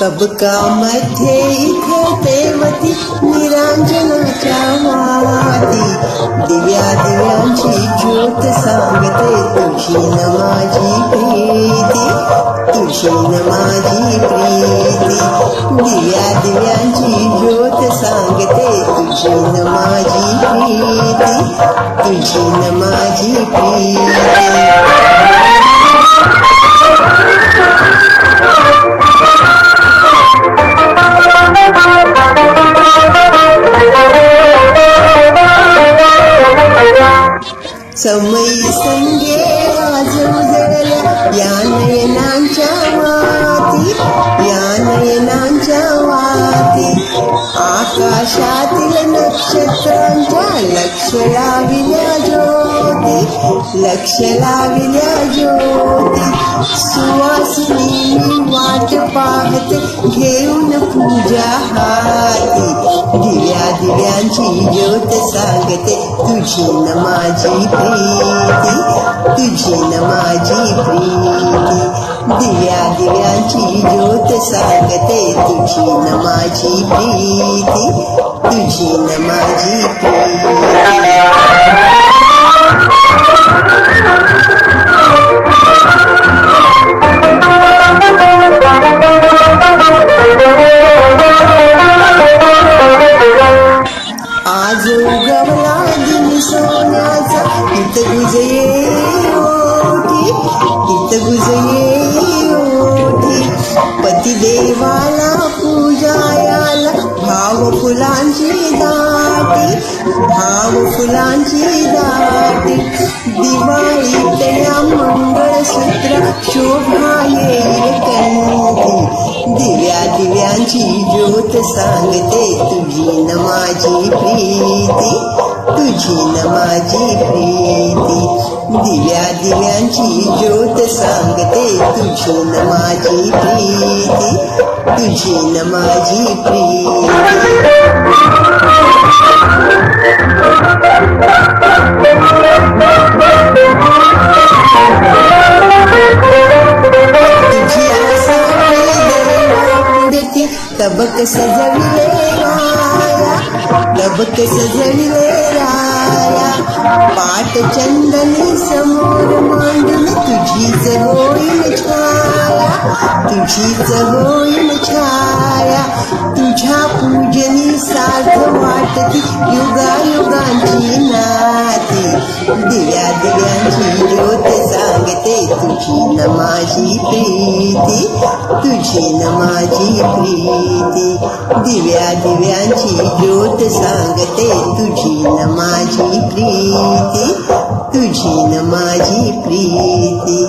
तबका मध्ये देवती निरांजनाच्या वाती दिव्या दिव्यांची ज्योत सांगते, तुझी न माझी प्रीती, तुझी न माझी सांगते तुझी न माझी प्रीती तुझी न माझी प्रीती समयी संगे आज उजळल्या या नयनांच्या लक्ष लाविल्या ज्योती लक्ष लाविल्या ज्योती. सुवासिनी वाट पाहत घेऊन पूजा हाती. दिव्या दिव्यांची ज्योत सांगते तुझी न माझी प्रीती तुझी न माझी ज्योत सांगते तुझी न माझी प्रीती तुझी न माझी प्रीती. आज उगवला दिन सोन्याचा इत गुजये इत गुज भाव फुलांची दाटी दिवाळीत या मंगळसूत्र शोभा येईल कंठी दिव्या दिव्यांची ज्योत सांगते तुझी न माझी प्रीती तुझी न माझी प्रीती. दिव्या दिव्यांची ज्योत सांगते तुझी न माझी प्रीती, तुझी न माझी प्रीती। तबक सजविले तबक सजविले राया पाट चंदनी समोर मांडून तुझीच होईल छाया तुझीच होईल छाया. तुझ्या पूजनी साध वाटती युगा युगांची नाती दिव्या दिव्यांची ज्योत न माझी प्रीती तुझी न माझी प्रीती. दिव्या दिव्यांची ज्योत सांगते तुझी न माझी प्रीती तुझी न माझी प्रीती.